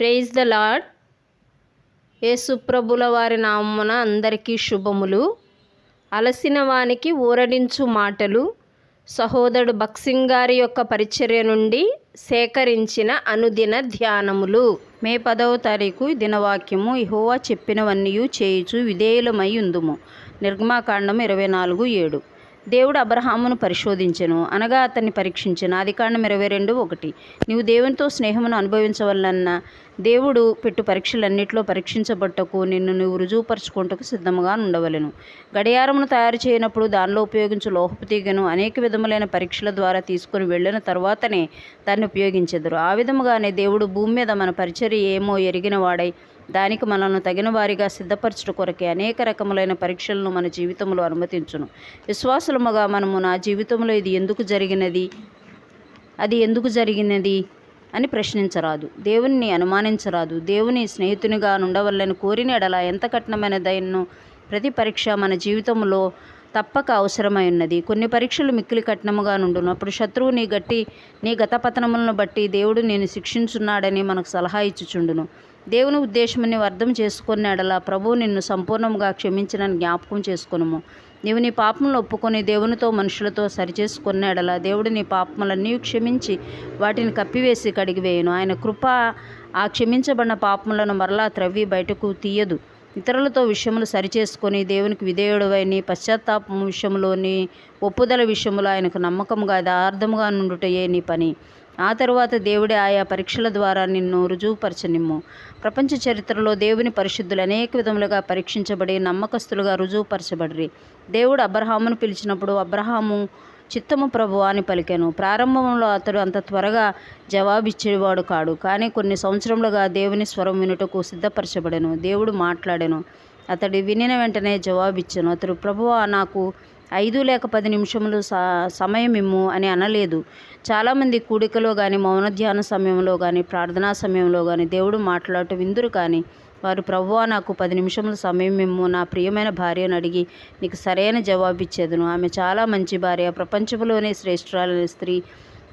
Praise the lord యేసుప్రభుల వారి నామమున అందరికీ శుభములు. అలసిన వానికి ఊరడించు మాటలు. సహోదరుడు బక్సింగ్ గారి యొక్క పరిచర్య నుండి సేకరించిన అనుదిన ధ్యానములు. మే పదవ తారీఖు దినవాక్యము ఇహోవా చెప్పినవన్నీ చేయుచు విధేయులమై ఉందుము. నిర్గమాకాండం ఇరవై నాలుగు ఏడు. దేవుడు అబ్రహామును పరిశోధించెను అనగా అతన్ని పరీక్షించెను. ఆదికాండం ఇరవై రెండు ఒకటి. నీవు దేవునితో స్నేహమును అనుభవించవలన్న దేవుడు పెట్టు పరీక్షలన్నింటిలో పరీక్షించబట్టకు నిన్ను నువ్వు రుజువుపరచుకుంటకు సిద్ధముగా ఉండవలెను గడియారమును తయారు చేయనప్పుడు దానిలో ఉపయోగించు లోహపు తీగను అనేక విధములైన పరీక్షల ద్వారా తీసుకుని వెళ్ళిన తర్వాతనే దాన్ని ఉపయోగించెదరు. ఆ విధముగానే దేవుడు భూమి మీద మన పరిచర్య ఏమో ఎరిగిన వాడై దానికి మనల్ని తగిన వారిగా సిద్ధపరచుట కొరకే అనేక రకములైన పరీక్షలను మన జీవితంలో అనుమతించును. విశ్వాసులముగా మనము నా జీవితంలో ఇది ఎందుకు జరిగినది? అది ఎందుకు జరిగినది? అని ప్రశ్నించరాదు. దేవుణ్ణి అనుమానించరాదు. దేవుని స్నేహితునిగా ఉండవల్లని కోరిన ఎడల ఎంత కఠినమైన దయను ప్రతి పరీక్ష మన జీవితంలో తప్పక అవసరమై ఉన్నది. కొన్ని పరీక్షలు మిక్కిలి కఠినముగా నుండును. అప్పుడు శత్రువు నీ గట్టి నీ గత పతనములను బట్టి దేవుడు నేను శిక్షించున్నాడని మనకు సలహా ఇచ్చుచుండును. దేవుని ఉద్దేశం అర్థం చేసుకున్నాడలా ప్రభువు నిన్ను సంపూర్ణంగా క్షమించినని జ్ఞాపకం చేసుకునుము. నీవు నీ పాపములు ఒప్పుకొని దేవునితో మనుషులతో సరిచేసుకున్న ఎడల దేవుడు నీ పాపములన్నీ క్షమించి వాటిని కప్పివేసి కడిగివేయను ఆయన కృప ఆ క్షమించబడిన పాపములను మరలా త్రవ్వి బయటకు తీయదు. ఇతరులతో విషయములు సరిచేసుకొని దేవునికి విధేయుడవై నీ పశ్చాత్తాపం విషయంలోని ఒప్పుదల విషయంలో ఆయనకు నమ్మకంగా యథార్థముగా నుండుటయే నీ పని. ఆ తరువాత దేవుడే ఆయా పరీక్షల ద్వారా నిన్ను రుజువుపరచనిమ్ము. ప్రపంచ చరిత్రలో దేవుని పరిశుద్ధులు అనేక విధములుగా పరీక్షించబడి నమ్మకస్తులుగా రుజువుపరచబడిరి. దేవుడు అబ్రహామును పిలిచినప్పుడు అబ్రహాము చిత్తము ప్రభు అని పలికాను. ప్రారంభంలో అతడు అంత త్వరగా జవాబిచ్చేవాడు కాడు. కానీ కొన్ని సంవత్సరములుగా దేవుని స్వరం వినుటకు సిద్ధపరచబడెను. దేవుడు మాట్లాడెను. అతడు వినిన వెంటనే జవాబిచ్చాను. అతడు ప్రభువా నాకు ఐదు లేక పది నిమిషములు సమయం ఇమ్ము అని అనలేదు. చాలామంది కూడికలో కానీ మౌన ధ్యాన సమయంలో కానీ ప్రార్థనా సమయంలో కానీ దేవుడు మాట్లాడటం విందురు కానీ వారు ప్రభువా నాకు పది నిమిషముల సమయం ఇమ్ము నా ప్రియమైన భార్యను అడిగి నీకు సరైన జవాబిచ్చేదను. ఆమె చాలా మంచి భార్య ప్రపంచంలోనే శ్రేష్ఠురాలైన స్త్రీ.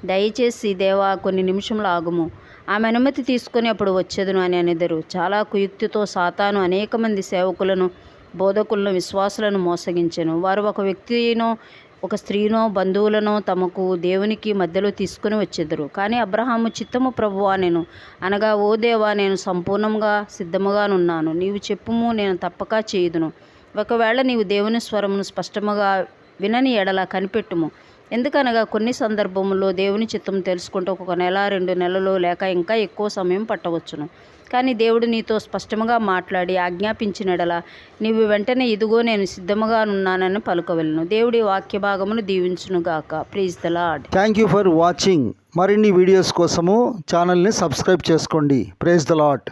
దయచేసి దేవా కొన్ని నిమిషములు ఆగుము. ఆమె అనుమతి తీసుకొని అప్పుడు వచ్చేదను అని అనెదరు. చాలా కుయుక్తితో సాతాను అనేక మంది సేవకులను బోధకులను విశ్వాసులను మోసగించెను. వారు ఒక వ్యక్తినో ఒక స్త్రీనో బంధువులనో తమకు దేవునికి మధ్యలో తీసుకుని వచ్చిద్దరు కానీ అబ్రహాము చిత్తము ప్రభువా నేను. అనగా ఓ దేవా నేను సంపూర్ణంగా సిద్ధముగానున్నాను. నీవు చెప్పుము నేను తప్పక చేయుదును. ఒకవేళ నీవు దేవుని స్వరమును స్పష్టముగా వినని ఎడల కనిపెట్టుము. ఎందుకనగా కొన్ని సందర్భముల్లో దేవుని చిత్తం తెలుసుకుంటూ ఒక నెల రెండు నెలలు లేక ఇంకా ఎక్కువ సమయం పట్టవచ్చును. కానీ దేవుడు నీతో స్పష్టముగా మాట్లాడి ఆజ్ఞాపించినడల నీవు వెంటనే ఇదిగో నేను సిద్ధముగా ఉన్నానని పలుకవలను దేవుడి వాక్య భాగమును దీవించునుగాక praise the Lord thank you for watching మరిన్ని వీడియోస్ కోసము ఛానల్ని సబ్స్క్రైబ్ చేసుకోండి. Praise the lot